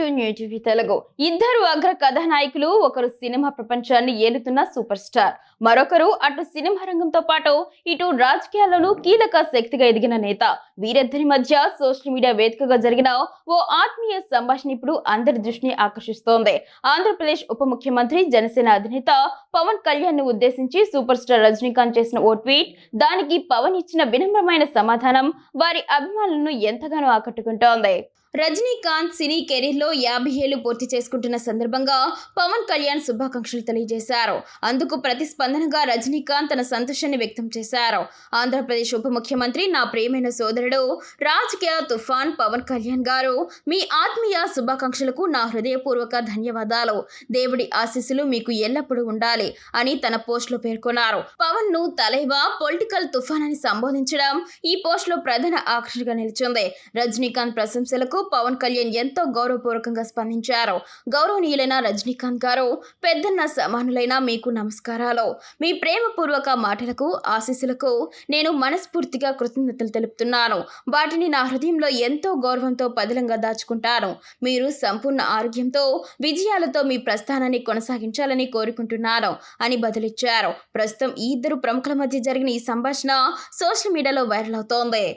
To new TV Telugu. ఇద్దరు అగ్ర కథానాయకులు ఒకరు సినిమా ప్రపంచాన్ని ఏలుతున్న సూపర్ స్టార్ మరొకరు అటు సినిమా రంగంతో పాటు ఇటు రాజకీయాల్లోనూ కీలక శక్తిగా ఎదిగిన నేత. వీరిద్దరి మధ్య సోషల్ మీడియా వేదికగా జరిగిన ఓ ఆత్మీయ సంభాషణ ఇప్పుడు అందరి దృష్టిని ఆకర్షిస్తోంది. ఆంధ్రప్రదేశ్ ఉప ముఖ్యమంత్రి జనసేన అధినేత పవన్ కళ్యాణ్ను ఉద్దేశించి సూపర్ స్టార్ రజనీకాంత్ చేసిన ఓ ట్వీట్. దానికి పవన్ ఇచ్చిన వినమ్రమైన సమాధానం వారి అభిమానులను ఎంతగానో ఆకట్టుకుంటోంది. రజనీకాంత్ సినీ కెరీర్లో యాభై ఏళ్ళు పూర్తి చేసుకుంటున్న సందర్భంగా పవన్ కళ్యాణ్ శుభాకాంక్షలు తెలియజేశారు. అందుకు ప్రతిస్పందనగా రజనీకాంత్ తన సంతోషాన్ని వ్యక్తం చేశారు. ఆంధ్రప్రదేశ్ ఉప ముఖ్యమంత్రి నా ప్రియమైన సోదరుడు రాజకీయ తుఫాన్ పవన్ కళ్యాణ్ గారు మీ ఆత్మీయ శుభాకాంక్షలకు నా హృదయపూర్వక ధన్యవాదాలు. దేవుడి ఆశీస్సులు మీకు ఎల్లప్పుడూ ఉండాలి అని తన పోస్ట్లో పేర్కొన్నారు. పవన్ను తలైవా పొలిటికల్ తుఫాన్ అని సంబోధించడం ఈ పోస్ట్లో ప్రధాన ఆకర్షణగా నిలిచింది. రజనీకాంత్ ప్రశంసలకు పవన్ కళ్యాణ్ ఎంతో గౌరవపూర్వకంగా స్పందించారు. గౌరవనీయులైన రజనీకాంత్ గారు పెద్దన్న సమానులైన మీకు నమస్కారాలు. మీ ప్రేమపూర్వక మాటలకు ఆశీస్సులకు నేను మనస్ఫూర్తిగా కృతజ్ఞతలు తెలుపుతున్నాను. వాటిని నా హృదయంలో ఎంతో గౌరవంతో పదిలంగా దాచుకుంటాను. మీరు సంపూర్ణ ఆరోగ్యంతో విజయాలతో మీ ప్రస్థానాన్ని కొనసాగించాలని కోరుకుంటున్నాను అని బదులిచ్చారు. ప్రస్తుతం ఈ ఇద్దరు ప్రముఖుల మధ్య జరిగిన ఈ సంభాషణ సోషల్ మీడియాలో వైరల్ అవుతోంది.